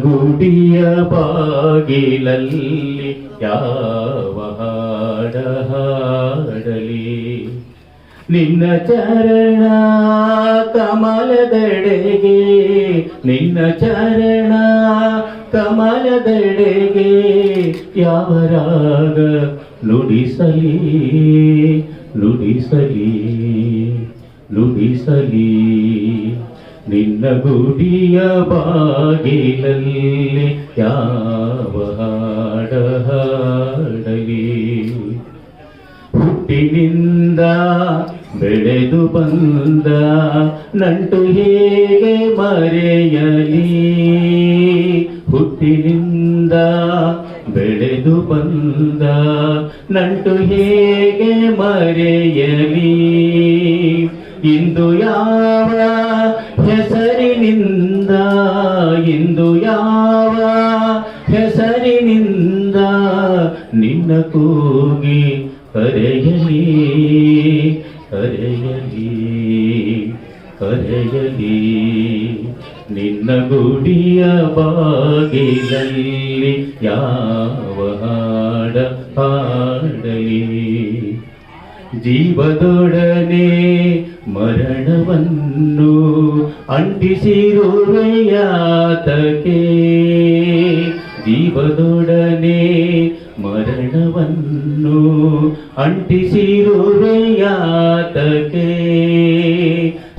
ಗುಡಿಯ ಬಾಗಿಲಲ್ಲಿ ಯಾವ ಹಾಡ ಹಾಡಲಿ? ನಿನ್ನ ಚರಣ ಕಮಲದೆಡೆಗೆ, ನಿನ್ನ ಚರಣ ಕಮಲದೆಡೆಗೆ ಯಾವ ರಾಗ ನುಡಿಸಲಿ? ನುಡಿಸಲಿ ನುಡಿಸಲಿ. ನಿನ್ನ ಗುಡಿಯ ಬಾಗಿಲಲ್ಲಿ ಯಾವ ಹಾಡ ಹಾಡಲಿ ಹುಟ್ಟಿನಿಂದ ಬೆಳೆದು ಬಂದ ನಂಟು ಹೇಗೆ ಮರೆಯಲಿ? ಹುಟ್ಟಿನಿಂದ ಬೆಳೆದು ಬಂದ ನಂಟು ಹೇಗೆ ಮರೆಯಲಿ? ಇಂದು ಯಾವ ಹೆಸರಿನಿಂದ ಇಂದು ಯಾವ ಹೆಸರಿನಿಂದ ನಿನ್ನ ಕೂಗಿ ಕರೆಯಲಿ ಕರೆಯಲಿ ಕರೆಯಲಿ ನಿನ್ನ ಗುಡಿಯ ಬಾಗಿಲಲ್ಲಿ ಯಾವ ಹಾಡ ಹಾಡಲಿ? ಜೀವದೊಡನೆ ಮರಣವನ್ನು ಅಂಟಿಸಿರುವೆಯಾತಕೆ. ಜೀವದೊಡನೆ ಮರಣವನ್ನು ಅಂಟಿಸಿರುವೆಯಾತಕೆ.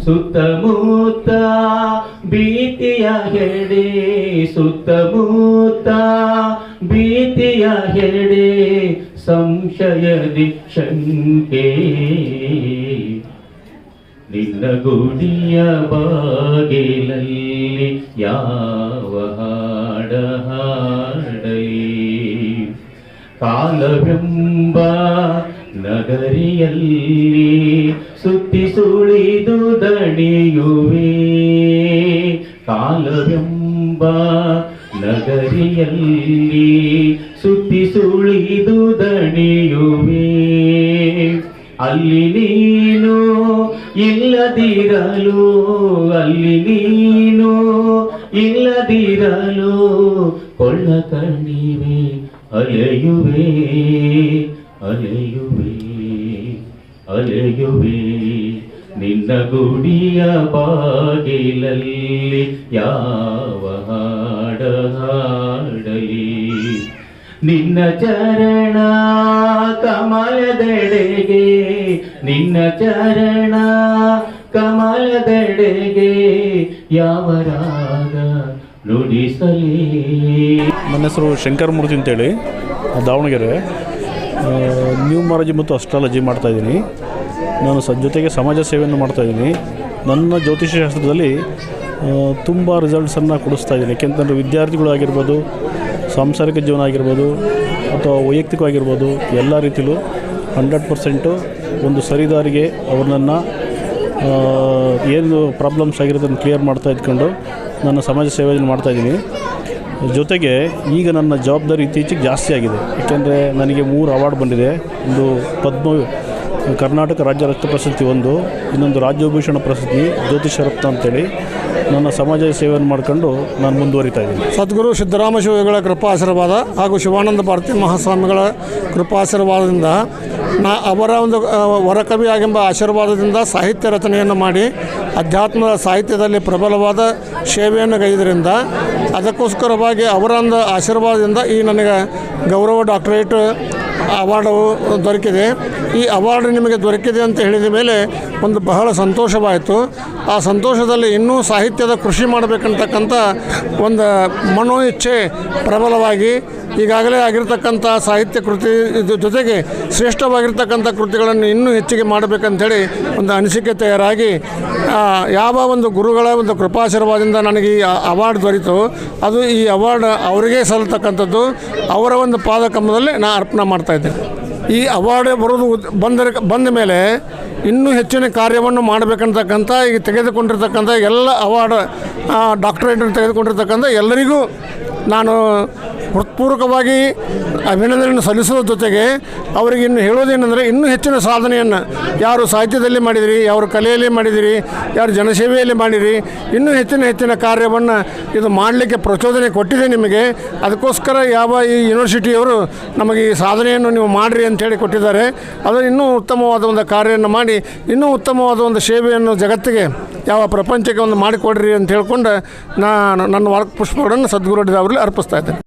ಸುತ್ತಮುತ್ತ ಭೀತಿಯ ಹೆಡೆ ಸುತ್ತಮುತ್ತ ಭೀತಿಯ ಹೆಡೆ. ಸಂಶಯದಿ ಶಂಕೆ ನಿನ್ನ ಗುಡಿಯ ಬಾಗಿಲಲ್ಲಿ ಯಾವ ಹಾಡ ಹಾಡಲಿ? ಕಾಲವೆಂಬ ನಗರಿಯಲ್ಲಿ ಸುತ್ತಿ ಸುಳಿದು ದಣಿಯುವೆ. ಕಾಲವೆಂಬ ನಗರಿಯಲ್ಲಿ ಸುತ್ತಿ ಸುಳಿದು ದಣಿಯುವೆ. ಅಲ್ಲಿ ನೀನು ಇಲ್ಲದಿರಲು, ಅಲ್ಲಿ ನೀನು ಇಲ್ಲದಿರಲು ಕೊಳ್ಳ ಕಣ್ಣಿವೆ ಅಲೆಯುವೆ ಅಲೆಯುವೆ ಅಲೆಯುವೆ. ನಿನ್ನ ಗುಡಿಯ ಬಾಗಿಲಲ್ಲಿ ಯಾವ ಹಾಡಲಿ ನಿನ್ನ ಚರಣ ಕಮಲದೆಡೆಗೆ, ನಿನ್ನ ಚರಣ ಕಮಲದೆಡೆಗೆ ಯಾವ ರಾಗ ನುಡಿಸಲಿ. ನನ್ನ ಹೆಸರು ಶಂಕರ ಮೂರ್ತಿ ಅಂತೇಳಿ, ದಾವಣಗೆರೆ. ನ್ಯೂ ಮಾರಾಜಿ ಮತ್ತು ಅಸ್ಟ್ರಾಲಜಿ ಮಾಡ್ತಾಯಿದ್ದೀನಿ ನಾನು ಸ ಜೊತೆಗೆ ಸಮಾಜ ಸೇವೆಯನ್ನು ಮಾಡ್ತಾಯಿದ್ದೀನಿ ನನ್ನ ಜ್ಯೋತಿಷ್ಯ ಶಾಸ್ತ್ರದಲ್ಲಿ ತುಂಬ ರಿಸಲ್ಟ್ಸನ್ನು ಕೊಡಿಸ್ತಾ ಇದ್ದೀನಿ. ಯಾಕೆಂತಂದರೆ ವಿದ್ಯಾರ್ಥಿಗಳು ಆಗಿರ್ಬೋದು, ಸಾಂಸಾರಿಕ ಜೀವನ ಆಗಿರ್ಬೋದು, ಅಥವಾ ವೈಯಕ್ತಿಕವಾಗಿರ್ಬೋದು ಎಲ್ಲ ರೀತಿಯಲ್ಲೂ ಹಂಡ್ರೆಡ್ ಪರ್ಸೆಂಟು ಒಂದು ಸರಿದಾರಿಗೆ ಅವ್ರನ್ನ ಏನು ಪ್ರಾಬ್ಲಮ್ಸ್ ಆಗಿರೋದನ್ನು ಕ್ಲಿಯರ್ ಮಾಡ್ತಾ ಇದ್ಕೊಂಡು ನನ್ನ ಸಮಾಜ ಸೇವೆಯನ್ನು ಮಾಡ್ತಾಯಿದ್ದೀನಿ ಜೊತೆಗೆ ಈಗ ನನ್ನ ಜವಾಬ್ದಾರಿ ಇತ್ತೀಚೆಗೆ ಜಾಸ್ತಿ ಆಗಿದೆ. ಏಕೆಂದರೆ ನನಗೆ ಮೂರು ಅವಾರ್ಡ್ ಬಂದಿದೆ. ಒಂದು ಪದ್ಮ, ಕರ್ನಾಟಕ ರಾಜ್ಯ ರಕ್ತ ಪ್ರಶಸ್ತಿ ಒಂದು, ಇನ್ನೊಂದು ರಾಜ್ಯಭೂಷಣ ಪ್ರಶಸ್ತಿ ಜ್ಯೋತಿಷ ರತ್ನ ಅಂತೇಳಿ. ನನ್ನ ಸಮಾಜ ಸೇವೆಯನ್ನು ಮಾಡ್ಕೊಂಡು ನಾನು ಮುಂದುವರಿತಾ ಇದ್ದೀನಿ. ಸದ್ಗುರು ಸಿದ್ದರಾಮ ಶಿವಗಳ ಕೃಪಾಶೀರ್ವಾದ ಹಾಗೂ ಶಿವಾನಂದ ಭಾರತಿ ಮಹಾಸ್ವಾಮಿಗಳ ಕೃಪಾಶೀರ್ವಾದದಿಂದ ನಾ ಅವರ ಒಂದು ವರಕವಿ ವರಕವಿಯಾಗೆಂಬ ಆಶೀರ್ವಾದದಿಂದ ಸಾಹಿತ್ಯ ರಚನೆಯನ್ನು ಮಾಡಿ ಅಧ್ಯಾತ್ಮದ ಸಾಹಿತ್ಯದಲ್ಲಿ ಪ್ರಬಲವಾದ ಸೇವೆಯನ್ನು ಗೈದರಿಂದ ಅದಕ್ಕೋಸ್ಕರವಾಗಿ ಅವರ ಒಂದು ಆಶೀರ್ವಾದದಿಂದ ಈ ನನಗೆ ಗೌರವ ಡಾಕ್ಟರೇಟ್ ಅವಾರ್ಡು ದೊರಕಿದೆ. ಈ ಅವಾರ್ಡ್ ನಿಮಗೆ ದೊರಕಿದೆ ಅಂತ ಹೇಳಿದ ಮೇಲೆ ಒಂದು ಬಹಳ ಸಂತೋಷವಾಯಿತು. ಆ ಸಂತೋಷದಲ್ಲಿ ಇನ್ನೂ ಸಾಹಿತ್ಯದ ಕೃಷಿ ಮಾಡಬೇಕಂತಕ್ಕಂಥ ಒಂದು ಮನೋ ಇಚ್ಛೆ ಪ್ರಬಲವಾಗಿ ಈಗಾಗಲೇ ಆಗಿರ್ತಕ್ಕಂಥ ಸಾಹಿತ್ಯ ಕೃತಿ ಜೊತೆಗೆ ಶ್ರೇಷ್ಠವಾಗಿರ್ತಕ್ಕಂಥ ಕೃತಿಗಳನ್ನು ಇನ್ನೂ ಹೆಚ್ಚಿಗೆ ಮಾಡಬೇಕಂಥೇಳಿ ಒಂದು ಅನಿಸಿಕೆ ತಯಾರಾಗಿ ಯಾವ ಒಂದು ಗುರುಗಳ ಒಂದು ಕೃಪಾಶೀರ್ವಾದದಿಂದ ನನಗೆ ಈ ಅವಾರ್ಡ್ ದೊರೀತು. ಅದು ಈ ಅವಾರ್ಡ್ ಅವರಿಗೆ ಸಲ್ಲತಕ್ಕಂಥದ್ದು, ಅವರ ಒಂದು ಪಾದಕಮ್ಮದಲ್ಲಿ ನಾನು ಅರ್ಪಣೆ ಮಾಡ್ತಾ ಇದ್ದೇನೆ ಈ ಅವಾರ್ಡ್ ಬರೋದು ಬಂದ ಬಂದ ಮೇಲೆ ಇನ್ನೂ ಹೆಚ್ಚಿನ ಕಾರ್ಯವನ್ನು ಮಾಡಬೇಕಂತಕ್ಕಂಥ, ಈಗ ತೆಗೆದುಕೊಂಡಿರ್ತಕ್ಕಂಥ ಎಲ್ಲ ಅವಾರ್ಡ್ ಡಾಕ್ಟ್ರೇಟನ್ನು ತೆಗೆದುಕೊಂಡಿರ್ತಕ್ಕಂಥ ಎಲ್ಲರಿಗೂ ನಾನು ಹೃತ್ಪೂರ್ವಕವಾಗಿ ಅಭಿನಂದನೆಯನ್ನು ಸಲ್ಲಿಸುವ ಜೊತೆಗೆ ಅವರಿಗೆ ಇನ್ನು ಹೇಳೋದೇನೆಂದರೆ ಇನ್ನೂ ಹೆಚ್ಚಿನ ಸಾಧನೆಯನ್ನು. ಯಾರು ಸಾಹಿತ್ಯದಲ್ಲಿ ಮಾಡಿದಿರಿ, ಯಾರು ಕಲೆಯಲ್ಲಿ ಮಾಡಿದಿರಿ, ಯಾರು ಜನಸೇವೆಯಲ್ಲಿ ಮಾಡಿರಿ ಇನ್ನೂ ಹೆಚ್ಚಿನ ಹೆಚ್ಚಿನ ಕಾರ್ಯವನ್ನು ಇದು ಮಾಡಲಿಕ್ಕೆ ಪ್ರಚೋದನೆ ಕೊಟ್ಟಿದೆ ನಿಮಗೆ. ಅದಕ್ಕೋಸ್ಕರ ಯಾವ ಈ ಯೂನಿವರ್ಸಿಟಿಯವರು ನಮಗೆ ಈ ಸಾಧನೆಯನ್ನು ನೀವು ಮಾಡಿರಿ ಅಂತೇಳಿ ಕೊಟ್ಟಿದ್ದಾರೆ. ಅದನ್ನು ಇನ್ನೂ ಉತ್ತಮವಾದ ಒಂದು ಕಾರ್ಯವನ್ನು ಮಾಡಿ, ಇನ್ನೂ ಉತ್ತಮವಾದ ಒಂದು ಸೇವೆಯನ್ನು ಜಗತ್ತಿಗೆ ಯಾವ ಪ್ರಪಂಚಕ್ಕೆ ಒಂದು ಮಾಡಿಕೊಡ್ರಿ ಅಂತ ಹೇಳ್ಕೊಂಡು ನಾನು ನನ್ನ ವರ್ಕ್ ಪುಷ್ಪಗಳನ್ನು ಸದ್ಗುರು ಅವರಲ್ಲಿ ಅರ್ಪಿಸ್ತಾ ಇದ್ದೇನೆ.